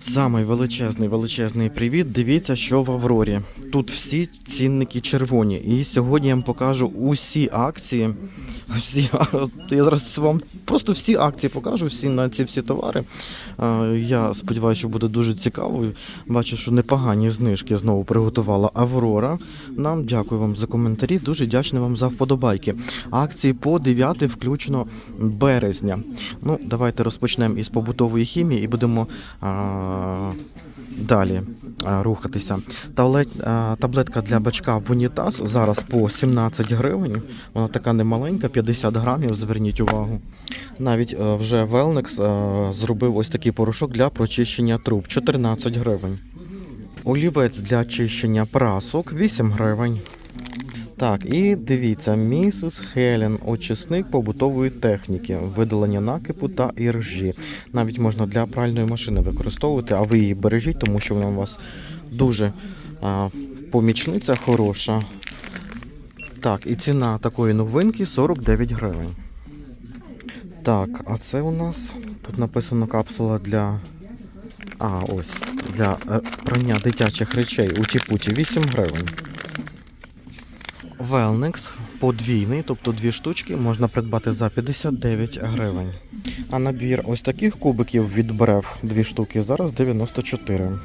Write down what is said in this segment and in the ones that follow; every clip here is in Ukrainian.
Самий величезний величезний привіт. Дивіться, що в Аврорі. Тут всі цінники червоні. І сьогодні я вам покажу усі акції. Всі, я зараз вам просто всі акції покажу, всі на ці всі товари. Я сподіваюся, що буде дуже цікаво. Бачу, що непогані знижки знову приготувала Аврора. Нам дякую вам за коментарі. Дуже вдячний вам за вподобайки. Акції по 9 включно березня. Ну, давайте розпочнемо із побутової хімії і будемо далі рухатися. Таблет, а, таблетка для бачка в унітаз зараз по 17 гривень. Вона така немаленька, 50 грамів. Зверніть увагу. Навіть е, вже Велнекс е, зробив ось такий порошок для прочищення труб 14 гривень. Олівець для чищення прасок 8 гривень. Так, і дивіться, місіс Хелен, очисник побутової техніки, видалення накипу та іржі. Навіть можна для пральної машини використовувати, а ви її бережіть, тому що вона у вас дуже а, помічниця хороша. Так, і ціна такої новинки 49 гривень. Так, а це у нас тут написано капсула для. А, ось, для е, прання дитячих речей у тіпуті 8 гривень. Велникс подвійний, тобто дві штучки, можна придбати за 59 гривень. А набір ось таких кубиків від брев, дві штуки, зараз 94.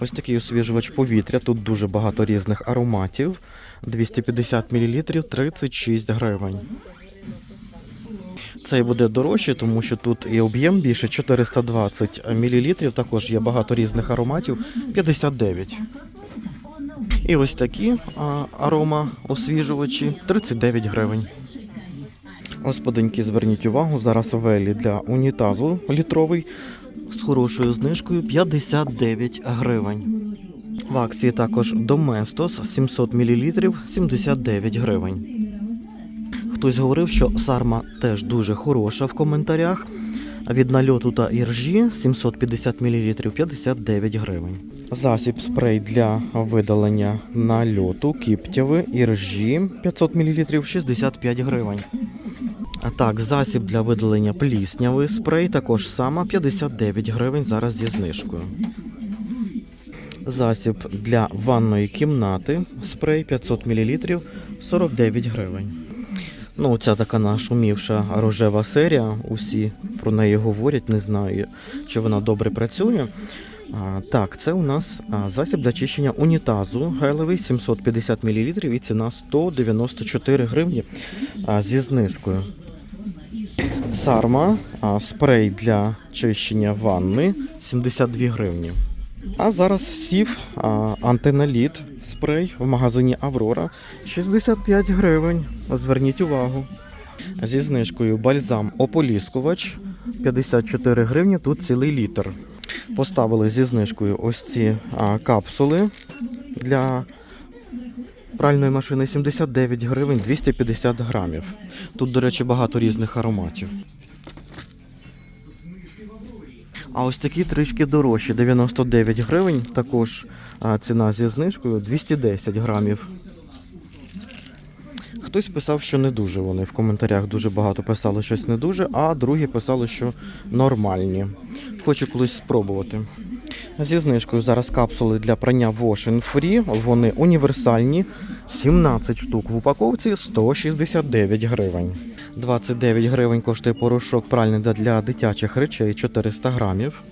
Ось такий освіжувач повітря. Тут дуже багато різних ароматів. 250 мл 36 гривень. Цей буде дорожче, тому що тут і об'єм більше 420 мл. Також є багато різних ароматів 59. І ось такі арома освіжувачі 39 гривень. Господинки, зверніть увагу, зараз велі для унітазу літровий з хорошою знижкою 59 гривень. В акції також Domestos 700 мл 79 гривень. Хтось говорив, що сарма теж дуже хороша в коментарях. Від нальоту та іржі 750 мл 59 гривень. Засіб спрей для видалення нальоту, кіптяви, іржі 500 мл 65 гривень. А так, засіб для видалення плісняви спрей також сама 59 гривень зараз зі знижкою. Засіб для ванної кімнати спрей 500 мл 49 гривень. Ну, ця така нашумівша рожева серія. Усі про неї говорять, не знаю, чи вона добре працює. Так, це у нас засіб для чищення унітазу гелевий 750 мл і ціна 194 гривні зі знижкою. Сарма, спрей для чищення ванни 72 гривні. А зараз сів антиналіт спрей в магазині Аврора 65 гривень. Зверніть увагу. Зі знижкою бальзам ополіскувач 54 гривні, тут цілий літр. Поставили зі знижкою ось ці а, капсули для пральної машини 79 гривень 250 грамів. Тут, до речі, багато різних ароматів. А ось такі трішки дорожчі, 99 гривень, також а, ціна зі знижкою 210 грамів. Хтось писав, що не дуже вони. В коментарях дуже багато писали щось не дуже, а другі писали, що нормальні. Хочу колись спробувати. Зі знижкою зараз капсули для прання Wash Free. Вони універсальні. 17 штук в упаковці 169 гривень. 29 гривень коштує порошок пральний для дитячих речей 400 грамів.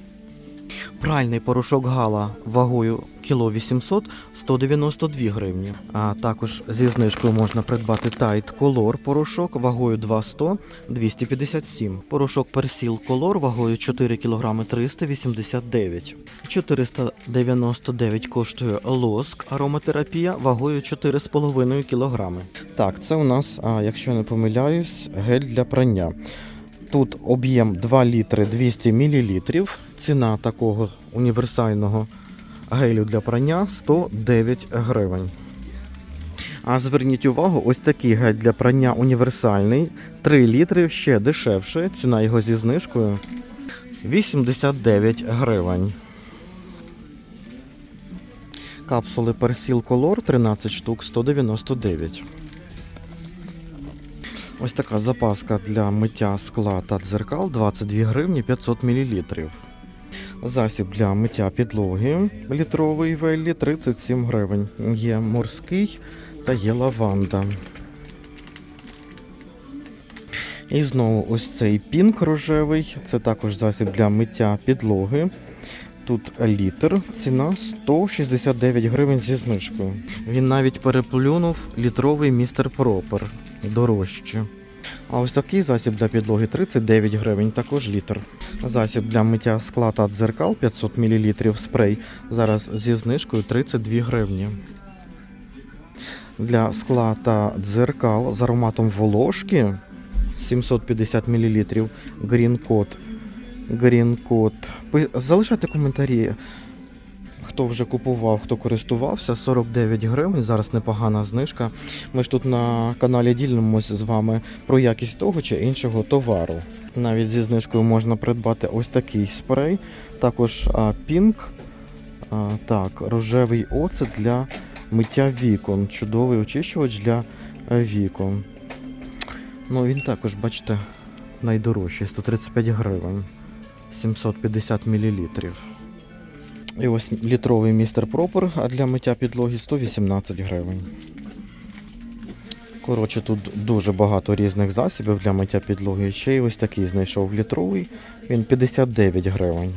Пральний порошок Гала вагою кіло 800 192 гривні. А також зі знижкою можна придбати Tide Color порошок вагою 200 257. Порошок Persil Color вагою 4 кг 389. 499 коштує лоск ароматерапія вагою 4,5 кг. Так, це у нас, а, якщо не помиляюсь, гель для прання. Тут об'єм 2 літри 200 мл. Ціна такого універсального гелю для прання 109 гривень. А зверніть увагу, ось такий гель для прання універсальний. 3 літри ще дешевше. Ціна його зі знижкою 89 гривень. Капсули Persil Color 13 штук 199. Ось така запаска для миття скла та дзеркал 22 гривні 500 мл. Засіб для миття підлоги літровий веллі 37 гривень. Є морський та є лаванда. І знову ось цей пінк рожевий. Це також засіб для миття підлоги. Тут літр, ціна 169 гривень зі знижкою. Він навіть переплюнув літровий містер Пропер дорожче. А ось такий засіб для підлоги 39 гривень, також літр. Засіб для миття скла та дзеркал 500 мл спрей. Зараз зі знижкою 32 гривні. Для скла та дзеркал з ароматом волошки 750 мл. Green Code. Залишайте коментарі, хто вже купував, хто користувався. 49 гривень. Зараз непогана знижка. Ми ж тут на каналі ділимося з вами про якість того чи іншого товару. Навіть зі знижкою можна придбати ось такий спрей. Також а, пінк. А, так, рожевий оцет для миття вікон. Чудовий очищувач для е, вікон. Ну, він також, бачите, найдорожчий 135 гривень. 750 мл. І ось літровий містер Пропер, а для миття підлоги 118 гривень. Коротше, тут дуже багато різних засобів для миття підлоги. Ще й ось такий знайшов літровий. Він 59 гривень.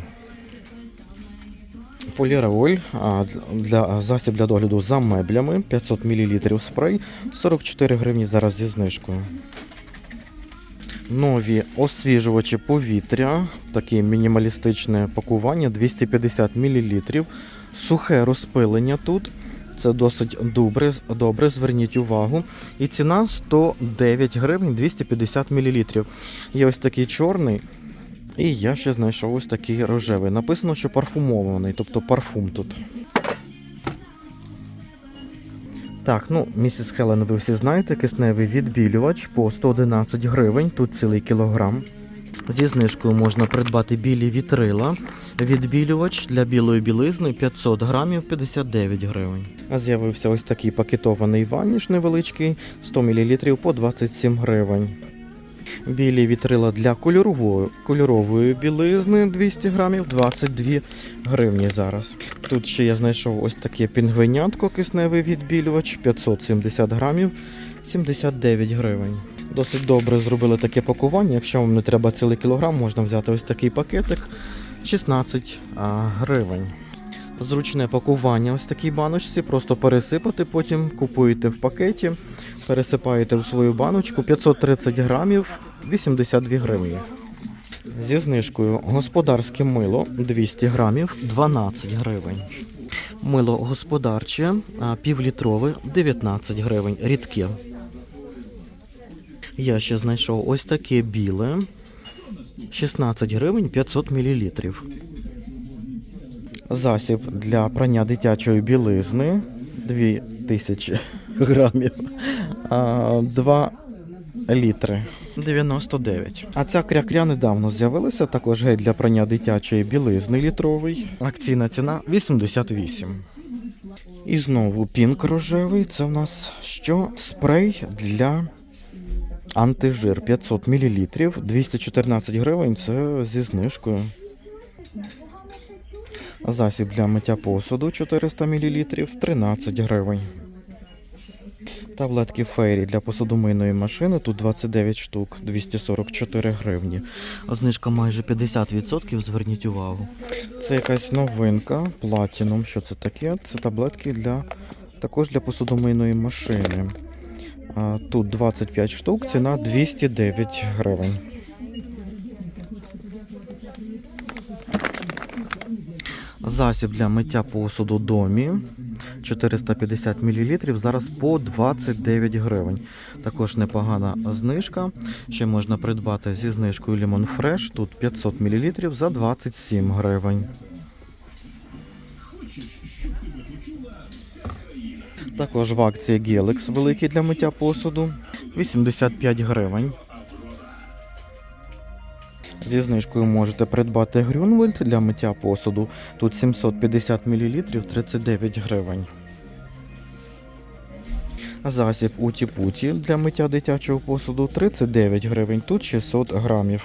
Поліраоль для засіб для догляду за меблями 500 мл спрей 44 гривні зараз зі знижкою. Нові освіжувачі повітря, таке мінімалістичне пакування 250 мл. Сухе розпилення тут. Це досить добре, добре, зверніть увагу. І ціна 109 гривень 250 мл. Є ось такий чорний. І я ще знайшов ось такий рожевий. Написано, що парфумований, тобто парфум тут. Так, ну, місіс Хелен, ви всі знаєте, кисневий відбілювач по 111 гривень, тут цілий кілограм. Зі знижкою можна придбати білі вітрила. Відбілювач для білої білизни 500 грамів 59 гривень. З'явився ось такий пакетований ваніш невеличкий 100 мл по 27 гривень. Білі вітрила для кольорової, кольорової білизни 200 грамів 22 гривні зараз. Тут ще я знайшов ось таке пінгвинятко кисневий відбілювач 570 грамів 79 гривень. Досить добре зробили таке пакування. Якщо вам не треба цілий кілограм, можна взяти ось такий пакетик 16 а, гривень. Зручне пакування ось такій баночці, просто пересипати, потім купуєте в пакеті, пересипаєте в свою баночку 530 грамів 82 гривні. Зі знижкою господарське мило 200 грамів 12 гривень. Мило господарче півлітрове 19 гривень, рідке. Я ще знайшов ось таке біле 16 гривень 500 мл. Засіб для прання дитячої білизни 2000 грамів. 2 літри. 99. А ця крякря недавно з'явилася, також гель для прання дитячої білизни літровий. Акційна ціна 88. І знову пінк рожевий. Це в нас що? Спрей для антижир 500 мл. 214 гривень. Це зі знижкою. Засіб для миття посуду 400 мл 13 гривень. Таблетки Фейрі для посудомийної машини тут 29 штук, 244 гривні. Знижка майже 50%, зверніть увагу. Це якась новинка, Platinum. Що це таке? Це таблетки для також для посудомийної машини. Тут 25 штук, ціна 209 гривень. Засіб для миття посуду домі 450 мл зараз по 29 гривень. Також непогана знижка. Ще можна придбати зі знижкою Lemon Fresh. Тут 500 мл за 27 гривень. Також в акції Gelex великий для миття посуду 85 гривень. Зі знижкою можете придбати Грюнвельд для миття посуду. Тут 750 мл 39 гривень. Засіб Уті-Путі для миття дитячого посуду 39 гривень, тут 600 грамів.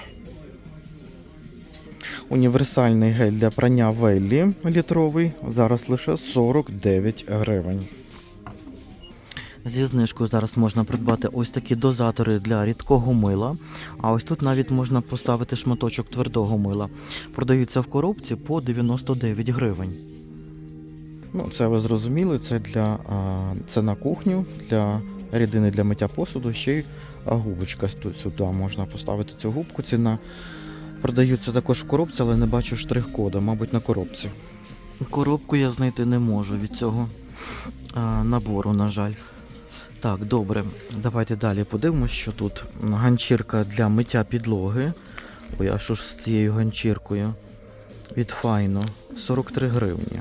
Універсальний гель для прання Веллі літровий. Зараз лише 49 гривень. Зі знижкою зараз можна придбати ось такі дозатори для рідкого мила. А ось тут навіть можна поставити шматочок твердого мила. Продаються в коробці по 99 гривень. Ну, це ви зрозуміли, це для це на кухню, для рідини для миття посуду, ще й губочка сюди можна поставити цю губку. Ціна продаються також в коробці, але не бачу штрих-кода, мабуть, на коробці. Коробку я знайти не можу від цього а, набору, на жаль. Так, добре, давайте далі подивимось, що тут. Ганчірка для миття підлоги. Ой, а що ж з цією ганчіркою? Від Файно 43 гривні.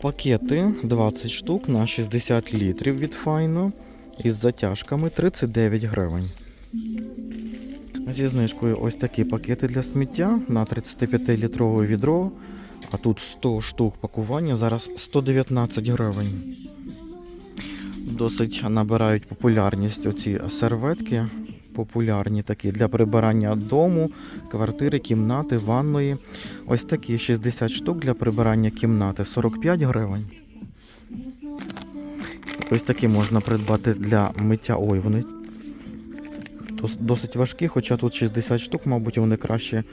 Пакети 20 штук на 60 літрів від Файно із затяжками 39 гривень. Зі знижкою ось такі пакети для сміття на 35-літрове відро. А тут 100 штук пакування, зараз 119 гривень. Досить набирають популярність оці серветки. Популярні такі для прибирання дому, квартири, кімнати, ванної. Ось такі 60 штук для прибирання кімнати 45 гривень. Ось такі можна придбати для миття. Ой, вони досить важкі, хоча тут 60 штук, мабуть, вони краще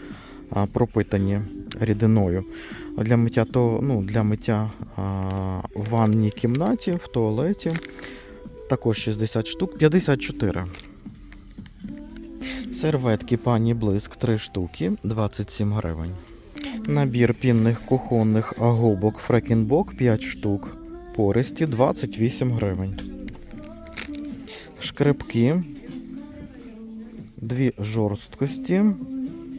пропитані рідиною. Для миття то, ну, для миття а, в ванній кімнаті, в туалеті. Також 60 штук, 54. Серветки пані Блиск 3 штуки, 27 гривень. Набір пінних кухонних губок Фрекінбок 5 штук. Пористі 28 гривень. Шкребки. Дві жорсткості,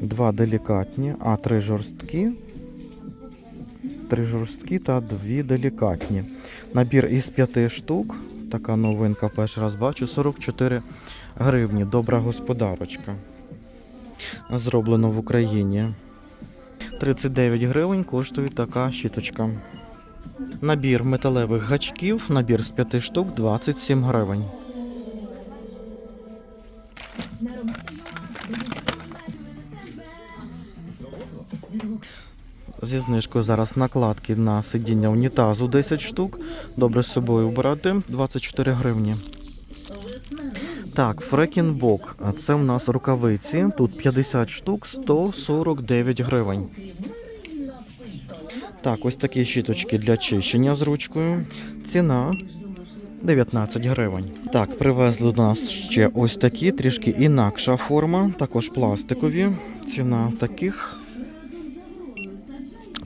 два делікатні, а три жорсткі. Три жорсткі та дві делікатні. Набір із п'яти штук. Така новинка перший раз бачу. 44 гривні. Добра господарочка. Зроблено в Україні. 39 гривень коштує така щіточка. Набір металевих гачків, набір з 5 штук 27 гривень. Зі знижкою зараз накладки на сидіння унітазу 10 штук. Добре з собою брати 24 гривні. Так, фрекінбок. Це у нас рукавиці. Тут 50 штук, 149 гривень. Так, ось такі щіточки для чищення з ручкою. Ціна 19 гривень. Так, привезли до нас ще ось такі, трішки інакша форма, також пластикові. Ціна таких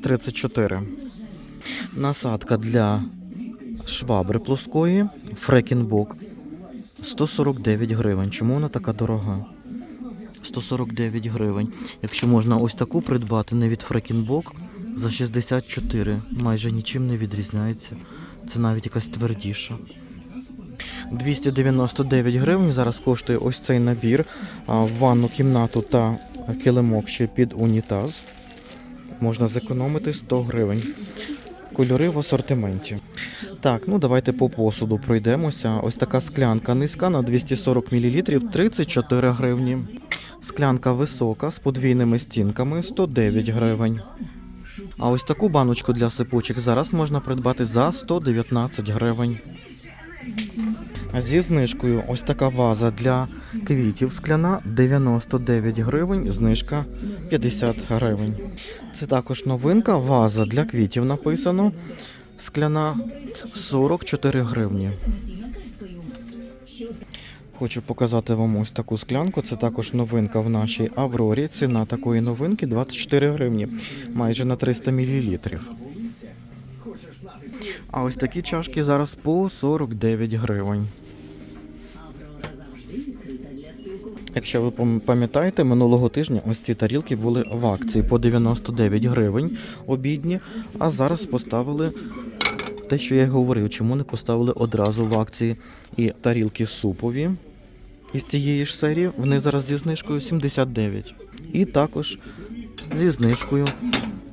34. Насадка для швабри плоскої Фрекінбок 149 гривень. Чому вона така дорога? 149 гривень. Якщо можна ось таку придбати не від Фрекінбок за 64, майже нічим не відрізняється. Це навіть якась твердіша. 299 гривень зараз коштує ось цей набір в ванну кімнату та килимок ще під унітаз. Можна зекономити 100 гривень. Кольори в асортименті. Так, ну давайте по посуду пройдемося. Ось така склянка низька на 240 мл 34 гривні. Склянка висока з подвійними стінками 109 гривень. А ось таку баночку для сипучих зараз можна придбати за 119 гривень. Зі знижкою ось така ваза для квітів скляна 99 гривень, знижка 50 гривень. Це також новинка, ваза для квітів написано. Скляна 44 гривні. Хочу показати вам ось таку склянку. Це також новинка в нашій Аврорі. Ціна такої новинки 24 гривні, майже на 300 мл. А ось такі чашки зараз по 49 гривень. Якщо ви пам- пам'ятаєте, минулого тижня ось ці тарілки були в акції по 99 гривень обідні, а зараз поставили те, що я говорив, чому не поставили одразу в акції і тарілки супові із цієї ж серії. Вони зараз зі знижкою 79. І також зі знижкою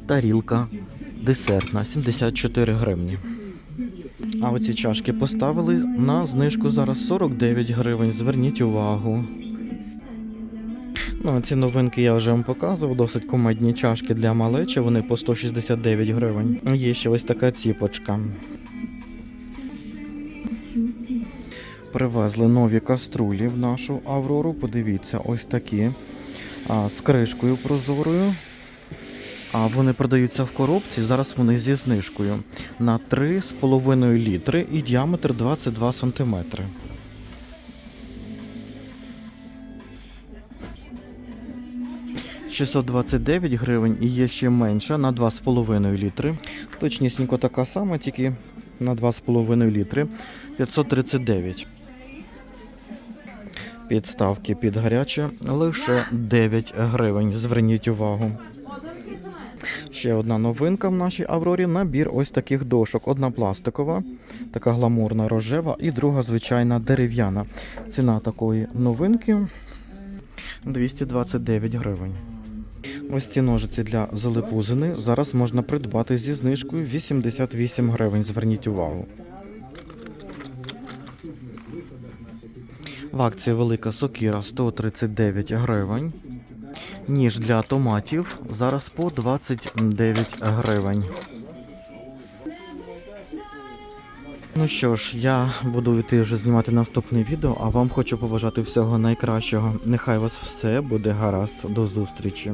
тарілка десертна 74 гривні. А оці чашки поставили на знижку зараз 49 гривень. Зверніть увагу. Ну, ці новинки я вже вам показував, досить комедні чашки для малечі, вони по 169 гривень. Є ще ось така ціпочка. Привезли нові каструлі в нашу Аврору. Подивіться, ось такі. А, з кришкою прозорою. А вони продаються в коробці. Зараз вони зі знижкою на 3,5 літри і діаметр 22 сантиметри. – 629 гривень і є ще менша на 2,5 літри. Точнісінько така сама, тільки на 2,5 літри. 539. Підставки під гаряче лише 9 гривень. Зверніть увагу. Ще одна новинка в нашій Аврорі. Набір ось таких дошок. Одна пластикова, така гламурна рожева, і друга звичайна дерев'яна. Ціна такої новинки 229 гривень. Ось ці ножиці для залипузини зараз можна придбати зі знижкою 88 гривень. Зверніть увагу. В акції велика сокира 139 гривень. Ніж для томатів зараз по 29 гривень. Ну що ж, я буду йти вже знімати наступне відео, а вам хочу побажати всього найкращого. Нехай вас все буде гаразд. До зустрічі.